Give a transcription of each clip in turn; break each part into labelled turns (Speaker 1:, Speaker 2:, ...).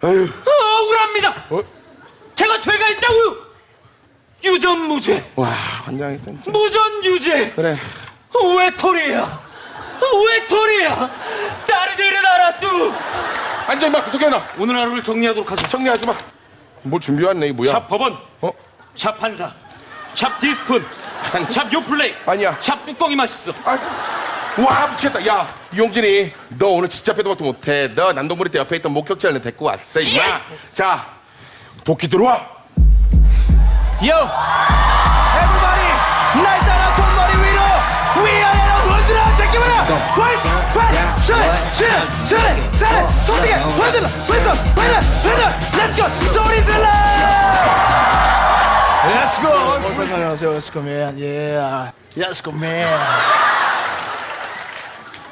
Speaker 1: 아유,
Speaker 2: 어, 억울합니다.
Speaker 1: 어?
Speaker 2: 제가 죄가 있다고요. 유전 무죄,
Speaker 1: 와, 환장했다. 진짜.
Speaker 2: 무전 유죄.
Speaker 1: 그래.
Speaker 2: 외톨이야. 외톨이야. 딸이 되는 알아 뚜.
Speaker 1: 앉아, 임마. 구석에놔.
Speaker 2: 오늘 하루를 정리하도록 하죠.
Speaker 1: 정리하지 마. 뭘 준비해왔네, 이 뭐야?
Speaker 2: 샵 법원,
Speaker 1: 어?
Speaker 2: 샵 판사, 샵 티스푼, 샵 요플레이,
Speaker 1: 아니야.
Speaker 2: 샵 뚜껑이 맛있어.
Speaker 1: 아, 와, 미쳤다. 야, 이용진이, 너 오늘 진짜 빼도 박도 못해. 너 난동부리 때 옆에 있던 목격자를 데리고 왔어, 임마.
Speaker 2: 예!
Speaker 1: 자, 도끼 들어와.
Speaker 3: Yo, everybody, 날 따라 손머리 위로 위아래로 흔들어. 제끼면은 펄스 펄스 슛슛 슛 슛, 손등에 흔들어. 왼손 왼손 흔들어. Let's go. 소리 질러. Let's go. 안녕하세요. Let's go man yeah. Let's go man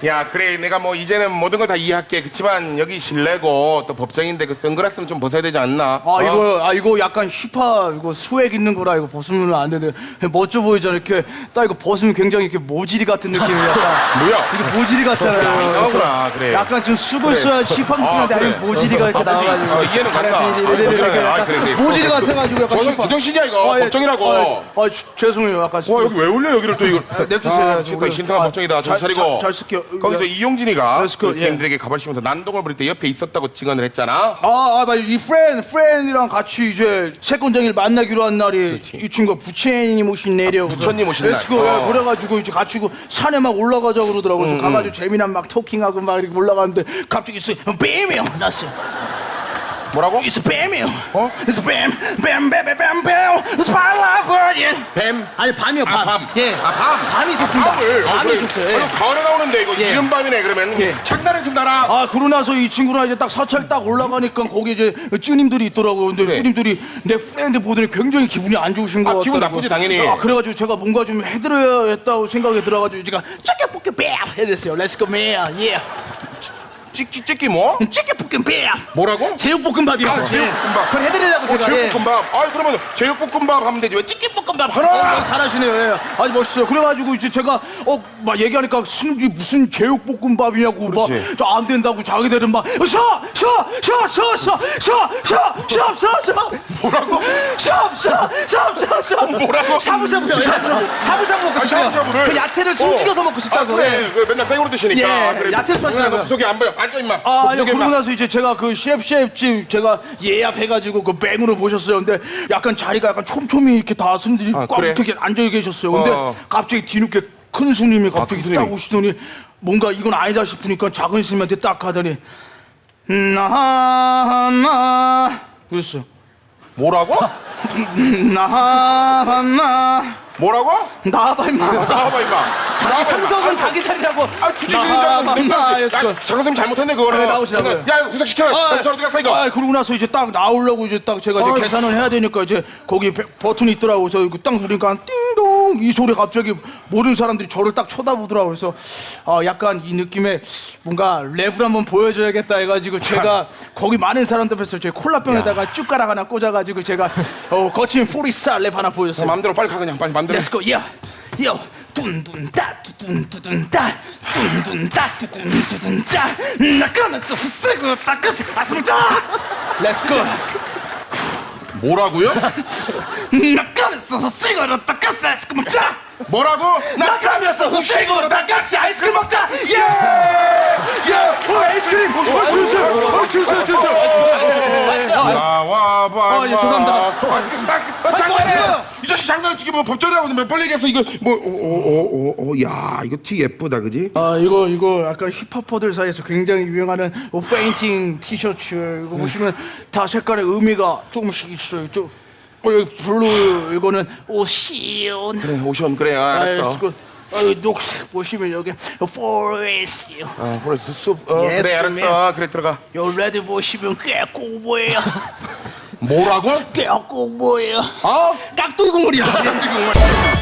Speaker 1: 야, 그래. 내가 뭐 이제는 모든 걸 다 이해할게. 그치만 여기 실내고 또 법정인데 그 선글라스는 좀 벗어야 되지 않나?
Speaker 3: 아 이거 아 이거 약간 힙합 이거 스웩 있는 거라 이거 벗으면 안 되는데 멋져 보이잖아 이렇게 딱 이거 벗으면 굉장히 이렇게 모지리 같은 느낌이 약간
Speaker 1: 뭐야?
Speaker 3: 이게 모지리 같잖아요.
Speaker 1: 이상하구나,
Speaker 3: 그래. 약간 좀. 써야 힙합 느낌인데
Speaker 1: 아,
Speaker 3: 아니
Speaker 1: 그래.
Speaker 3: 모지리가 이렇게
Speaker 1: 아, 모지-
Speaker 3: 나와가지고.
Speaker 1: 어, 이해는 간다. 아,
Speaker 3: 이렇게
Speaker 1: 그래, 아, 그래, 그래.
Speaker 3: 같아가지고 약간
Speaker 1: 저-
Speaker 3: 힙합.
Speaker 1: 제정신이야, 이거.
Speaker 3: 아, 예.
Speaker 1: 법정이라고.
Speaker 3: 아, 아, 주- 죄송해요. 약간.
Speaker 1: 와, 여기 왜 올려, 여기를 또 이걸.
Speaker 3: 냅두세요.
Speaker 1: 아, 미쳤다.
Speaker 3: 우리-
Speaker 1: 신상한
Speaker 3: 아,
Speaker 1: 법정이다.
Speaker 3: 잘-
Speaker 1: 정신 차리고.
Speaker 3: 잘- 잘 쓸게요.
Speaker 1: 거기서
Speaker 3: 예.
Speaker 1: 이용진이가
Speaker 3: 잘 쓸게요.
Speaker 1: 그 선생님들에게 가발 씌우면서 난동을 부릴 때 옆에 있었다고 증언을 했잖아.
Speaker 3: 아, 아, 맞아. 이 프렌, 프렌이랑 같이 이제 채권장일 만나기로 한 날이 이 친구가 부처님 오신 날이요.
Speaker 1: 부처님 오신 날. 어.
Speaker 3: 예, 그래가지고 이제 같이 그 산에 막 올라가자 그러더라고. 그래서 가가지고 재미난 막 토킹하고 막 이렇게 올라가는데 갑자기 있어. 뱀이요. 났어.
Speaker 1: 뭐라고?
Speaker 3: It's a 뱀이요.
Speaker 1: 어?
Speaker 3: It's a 뱀, 뱀, 뱀, 뱀, 뱀, for you.
Speaker 1: 뱀.
Speaker 3: 아니 밤이요 밤.
Speaker 1: 아, 밤.
Speaker 3: 예.
Speaker 1: 아, 밤.
Speaker 3: 밤이 있었습니다.
Speaker 1: 밤을.
Speaker 3: 밤이
Speaker 1: 어,
Speaker 3: 있었어요. 예.
Speaker 1: 아, 가을에 나오는데 이거
Speaker 3: 예.
Speaker 1: 이른 밤이네 그러면
Speaker 3: 예.
Speaker 1: 장난을 친다라.
Speaker 3: 아 그러고 나서 이 친구랑 이제 딱 사찰 딱 올라가니까 거기 이제 쭈님들이 있더라고 근데
Speaker 1: 그래.
Speaker 3: 쭈님들이 내 프렌드 보더니 굉장히 기분이 안 좋으신 거
Speaker 1: 아,
Speaker 3: 같더라고
Speaker 1: 기분 나쁘지, 당연히.
Speaker 3: 아 그래가지고 제가 뭔가 좀 해드려야겠다고 생각이 들어가지고 제가 찌개볶음 뱀 해드렸어요 렛츠고 맨 예.
Speaker 1: 찍기 찍기 뭐?
Speaker 3: 찌개볶음 뱀
Speaker 1: 뭐라고?
Speaker 3: 제육볶음밥이요
Speaker 1: 아, 제육볶음밥.
Speaker 3: 그걸 해드리려고
Speaker 1: 어,
Speaker 3: 제가 예.
Speaker 1: 제육볶음밥. 아, 그러면 제육볶음밥 하면 되지 왜 찌개볶음밥 하나?
Speaker 3: 어, 잘하시네요. 예. 아주 멋있어요. 그래가지고 이제 제가 어 막 얘기하니까 스님이 무슨 제육볶음밥이냐고
Speaker 1: 그렇지.
Speaker 3: 막안 된다고 자기들은 막셔셔셔셔셔셔셔셔셔
Speaker 1: 뭐라고?
Speaker 3: 셔셔셔셔셔
Speaker 1: 뭐라고?
Speaker 3: 샤브샤브요. 예. 샤브샤브 먹고
Speaker 1: 아,
Speaker 3: 싶어요.
Speaker 1: 샤브샤브를?
Speaker 3: 그 야채를 숨죽여서
Speaker 1: 어.
Speaker 3: 먹고 싶다고.
Speaker 1: 아, 그래.
Speaker 3: 예.
Speaker 1: 그 맨날 생으로 드시니까.
Speaker 3: 예,
Speaker 1: 그래.
Speaker 3: 야채 좋아하시잖아요.
Speaker 1: 구석에 안 보여. 앉아 임마.
Speaker 3: 아,
Speaker 1: 너
Speaker 3: 아니, 그러고. 나서 이제 제가 그 셰프셰프집 제가 예약해가지고 그 뱅으로 모셨어요. 근데 약간 자리가 약간 촘촘히 이렇게 다 손들이
Speaker 1: 아,
Speaker 3: 꽉
Speaker 1: 그래?
Speaker 3: 이렇게 앉아 계셨어요. 근데
Speaker 1: 어.
Speaker 3: 갑자기 뒤늦게 큰 스님이 갑자기
Speaker 1: 큰 스님이.
Speaker 3: 딱 오시더니 뭔가 이건 아니다 싶으니까 작은 스님한테 딱 가더니 나나 그랬어.
Speaker 1: 뭐라고?
Speaker 3: 나나
Speaker 1: 뭐라고?
Speaker 3: 나봐 임마.
Speaker 1: 나와봐 임마.
Speaker 3: 자기
Speaker 1: 나와봐,
Speaker 3: 상성은
Speaker 1: 임마.
Speaker 3: 자기 자리라고.
Speaker 1: 아, 주치스님장
Speaker 3: 나나 했어.
Speaker 1: 장 선생님 잘못했네 그거는.
Speaker 3: 네, 나오시라고요.
Speaker 1: 야, 이거 구석 시켜라. 야, 저 어디 갔어 이거?
Speaker 3: 아, 그러고 나서 이제 딱 나오려고 이제 딱 제가 이제. 계산을 해야 되니까 이제 거기 배- 버튼이 있더라고. 그래서 이거 딱 누르니까 띵 동이 소리 갑자기 모르는 사람들이 저를 딱 쳐다보더라고. 그래서 어, 약간 이 느낌에 뭔가 랩을 한번 보여줘야겠다 해가지고 제가 거기 많은 사람들 앞에서 제 콜라병에다가 쭈가락 하나 꽂아가지고 제가 어, 거친 포리스타 랩 하나 보여줬어요.
Speaker 1: 마음대로 빨리 가 그냥. 빨리 마음대로.
Speaker 3: Let's go, yo, yo. 둔둔따 둔둔따 둔둔따 둔둔따 나가면서 쓰고 닦아서 가슴 짜 Let's go.
Speaker 1: 뭐라고요?
Speaker 3: 나가 면서 쓰고 닦아서 아이스크림 먹자
Speaker 1: 뭐라고?
Speaker 3: 나가면서 흡수고 다 같이 아이스크림 먹자 예!
Speaker 1: 야, 어, 아이스크림. 어, 주세요. 어, 주세요, 주세요. 나와 봐.
Speaker 3: 아, 예, 죄송합니다.
Speaker 1: 장난해. 이 자식 장난을 치기 뭐 법전이라고 몇 번 얘기했어. 이거 뭐, 어, 어, 어, 어, 야, 이거 티 예쁘다, 그지?
Speaker 3: 아 이거 이거 약간 힙합퍼들 사이에서 굉장히 유행하는 어, 페인팅 티셔츠 이거 보시면 다 색깔의 의미가 조금씩 있어요 좀 블루 이거는 오시온
Speaker 1: 그래, 오션 그래, 아, 알았어.
Speaker 3: 아이고, 아이 녹색 보시면 여기 포레스트
Speaker 1: 아, 그래, 숲. 어,
Speaker 3: Yes,
Speaker 1: 그래, 알았어. 그래, 들어가.
Speaker 3: 요 레드 보시면 꾀꼬보예요
Speaker 1: 뭐라고?
Speaker 3: 꾀꼬보예요
Speaker 1: 어?
Speaker 3: 깍두기 국물이야
Speaker 1: 깜짝이야, 정말.